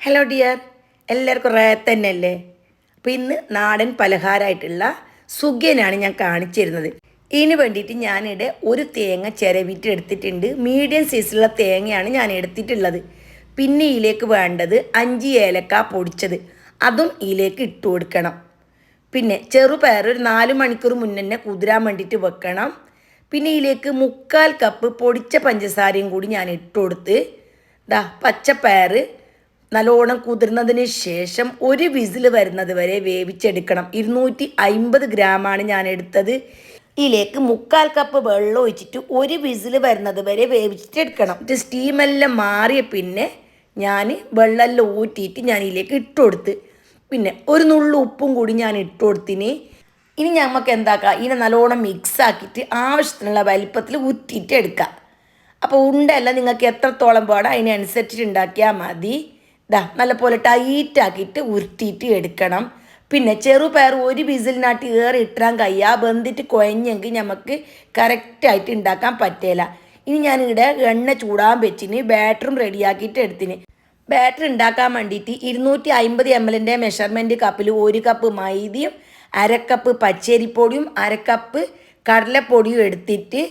Hello dear എല്ലാവർക്കും റേത്തന്നെയല്ലേ അപ്പോൾ ഇന്ന് നാടൻ പലഹാരമായിട്ടുള്ള സുഖ്യനാണ് ഞാൻ കാണിച്ചിരുന്നത്. ഇതിന് വേണ്ടിയിട്ട് ഞാനിവിടെ ഒരു തേങ്ങ ചിരവിറ്റ് എടുത്തിട്ടുണ്ട്. മീഡിയം സൈസിലുള്ള തേങ്ങയാണ് ഞാൻ എടുത്തിട്ടുള്ളത്. പിന്നെ ഇതിലേക്ക് വേണ്ടത് അഞ്ച് ഏലക്ക പൊടിച്ചത്. അതും ഇതിലേക്ക് ഇട്ട് കൊടുക്കണം. പിന്നെ ചെറുപയർ ഒരു നാല് മണിക്കൂർ മുന്നേ കുതിരാൻ വേണ്ടിയിട്ട് വെക്കണം. പിന്നെ ഇതിലേക്ക് മുക്കാൽ കപ്പ് പൊടിച്ച പഞ്ചസാരയും കൂടി ഞാൻ ഇട്ട് കൊടുത്ത് ദാ പച്ചപ്പയർ നല്ലോണം കുതിർന്നതിന് ശേഷം ഒരു വിസിൽ വരുന്നത് വരെ വേവിച്ചെടുക്കണം. ഇരുന്നൂറ്റി അമ്പത് ഗ്രാമാണ് ഞാൻ എടുത്തത്. ഇതിലേക്ക് മുക്കാൽ കപ്പ് വെള്ളം ഒഴിച്ചിട്ട് ഒരു വിസിൽ വരുന്നത് വരെ വേവിച്ചിട്ടെടുക്കണം. ഇത് സ്റ്റീമെല്ലാം മാറിയ പിന്നെ ഞാൻ വെള്ളമെല്ലാം ഊറ്റിയിട്ട് ഞാൻ ഇതിലേക്ക് ഇട്ട് കൊടുത്ത്. പിന്നെ ഒരു നുള്ളു ഉപ്പും കൂടി ഞാൻ ഇട്ട് കൊടുത്തിന്. ഇനി നമുക്ക് എന്താക്കാം? ഇതിനെ നല്ലോണം മിക്സ് ആക്കിയിട്ട് ആവശ്യത്തിനുള്ള വലിപ്പത്തിൽ ഉറ്റിയിട്ട് എടുക്കാം അപ്പോൾ ഉണ്ടല്ല നിങ്ങൾക്ക് എത്രത്തോളം പാടാം അതിനനുസരിച്ചിട്ട് ഉണ്ടാക്കിയാൽ മതി. ഇതാ നല്ലപോലെ ടൈറ്റ് ആക്കിയിട്ട് ഉരുട്ടിയിട്ട് എടുക്കണം. പിന്നെ ചെറുപയർ ഒരു വിസിലിനാട്ടി ഏറെ ഇട്ടാൻ കഴിയാ. ബന്ധിട്ട് കുഴഞ്ഞെങ്കിൽ നമുക്ക് കറക്റ്റായിട്ട് ഉണ്ടാക്കാൻ പറ്റില്ല ഇനി ഞാനിവിടെ എണ്ണ ചൂടാൻ വെച്ചിന് ബാറ്ററും റെഡിയാക്കിയിട്ട് എടുത്തിന്. ബാറ്റർ ഉണ്ടാക്കാൻ വേണ്ടിയിട്ട് ഇരുന്നൂറ്റി അമ്പത് എം എല്ലിന്റെ മെഷർമെന്റ് കപ്പിൽ ഒരു കപ്പ് മൈദയും അരക്കപ്പ് പച്ചരിപ്പൊടിയും അരക്കപ്പ് കടലപ്പൊടിയും എടുത്തിട്ട്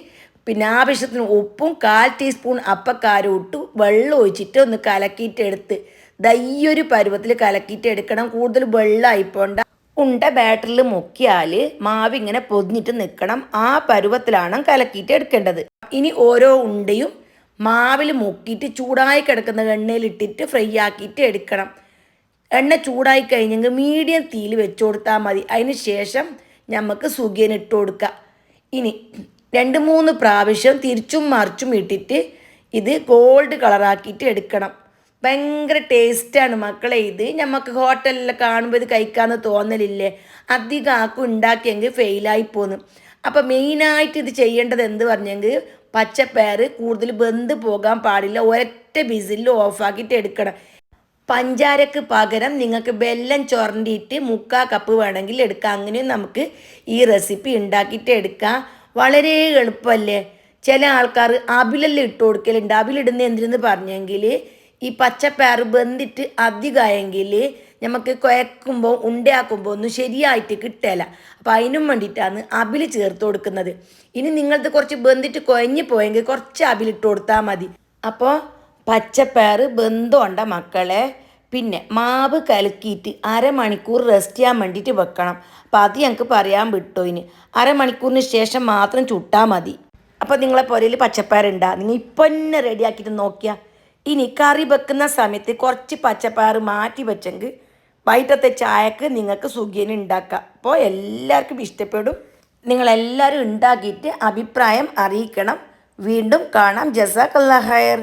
പിന്നെ ആവശ്യത്തിന് ഉപ്പും കാൽ ടീസ്പൂൺ അപ്പക്കാരും ഇട്ട് വെള്ളം ഒഴിച്ചിട്ട് ഒന്ന് കലക്കിയിട്ട് എടുത്ത്. ദയ്യൊരു പരുവത്തിൽ കലക്കിയിട്ട് എടുക്കണം. കൂടുതൽ വെള്ളമായി പോണ്ട ഉണ്ട ബാറ്ററിൽ മുക്കിയാൽ മാവ് ഇങ്ങനെ പൊതിഞ്ഞിട്ട് നിൽക്കണം ആ പരുവത്തിലാണ് കലക്കിയിട്ട് എടുക്കേണ്ടത്. ഇനി ഓരോ ഉണ്ടയും മാവിൽ മുക്കിയിട്ട് ചൂടായി കിടക്കുന്ന എണ്ണയിൽ ഇട്ടിട്ട് ഫ്രൈ ആക്കിയിട്ട് എടുക്കണം. എണ്ണ ചൂടായി കഴിഞ്ഞെങ്കിൽ മീഡിയം തീയിൽ വെച്ച് കൊടുത്താൽ മതി. അതിന് ശേഷം നമുക്ക് സുഖിയൻ ഇട്ട് കൊടുക്കുക ഇനി രണ്ട് മൂന്ന് പ്രാവശ്യം തിരിച്ചും മറിച്ചും ഇട്ടിട്ട് ഇത് ഗോൾഡ് കളറാക്കിയിട്ട് എടുക്കണം. ഭയങ്കര ടേസ്റ്റാണ് മക്കളെ ഇത്. നമുക്ക് ഹോട്ടലിൽ കാണുമ്പോൾ ഇത് കഴിക്കാമെന്ന് തോന്നലില്ലേ? അധികം ആക്കും ഉണ്ടാക്കിയെങ്കിൽ ഫെയിലായി പോന്നു. അപ്പം മെയിനായിട്ട് ഇത് ചെയ്യേണ്ടത് എന്ത് പറഞ്ഞെങ്കിൽ പച്ചപ്പയർ കൂടുതൽ ബന്ധ് പോകാൻ പാടില്ല. ഒരൊറ്റ ബിസിലിൽ ഓഫാക്കിയിട്ട് എടുക്കണം. പഞ്ചാരക്ക് പകരം നിങ്ങൾക്ക് വെല്ലം ചൊരണ്ടിയിട്ട് മുക്കാ കപ്പ് വേണമെങ്കിൽ എടുക്കാം. അങ്ങനെയും നമുക്ക് ഈ റെസിപ്പി ഉണ്ടാക്കിയിട്ട് എടുക്കാം. വളരെ എളുപ്പമല്ലേ ചില ആൾക്കാർ അവിലെല്ലാം ഇട്ട് കൊടുക്കലുണ്ട്. അവിലിടുന്ന എന്തിനെന്ന് പറഞ്ഞെങ്കിൽ ഈ പച്ചപ്പയർ വെന്തിട്ട് അധികമായെങ്കിൽ നമുക്ക് കുഴക്കുമ്പോൾ ഉണ്ടയാക്കുമ്പോൾ ഒന്നും ശരിയായിട്ട് കിട്ടില്ല അപ്പോൾ അതിനും വേണ്ടിയിട്ടാണ് അബിൽ ചേർത്ത് കൊടുക്കുന്നത്. ഇനി നിങ്ങളത് കുറച്ച് ബന്ധിട്ട് കുഴഞ്ഞു പോയെങ്കിൽ കുറച്ച് അബിലിട്ട് കൊടുത്താൽ മതി. അപ്പോൾ പച്ചപ്പയർ ബന്ധമുണ്ട മക്കളെ. പിന്നെ മാവ് കലക്കിയിട്ട് അരമണിക്കൂർ റെസ്റ്റ് ചെയ്യാൻ വേണ്ടിയിട്ട് വെക്കണം. അപ്പോൾ അത് ഞങ്ങൾക്ക് പറയാൻ വിട്ടോ ഇനി. അരമണിക്കൂറിന് ശേഷം മാത്രം ചുട്ടാൽ മതി. അപ്പോൾ നിങ്ങളെ പുരയിൽ പച്ചപ്പയർ ഉണ്ടാ നിങ്ങൾ ഇപ്പം തന്നെ റെഡിയാക്കിയിട്ട് നോക്കിയാൽ ഇനി കറി വെക്കുന്ന സമയത്ത് കുറച്ച് പച്ചപ്പയർ മാറ്റി വെച്ചെങ്കിൽ വൈകിട്ടത്തെ ചായക്ക് നിങ്ങൾക്ക് സുഖിയന് ഉണ്ടാക്കാം. അപ്പോൾ എല്ലാവർക്കും ഇഷ്ടപ്പെടും. നിങ്ങളെല്ലാവരും ഉണ്ടാക്കിയിട്ട് അഭിപ്രായം അറിയിക്കണം. വീണ്ടും കാണാം. ജസാക്കല്ലാ ഹയർ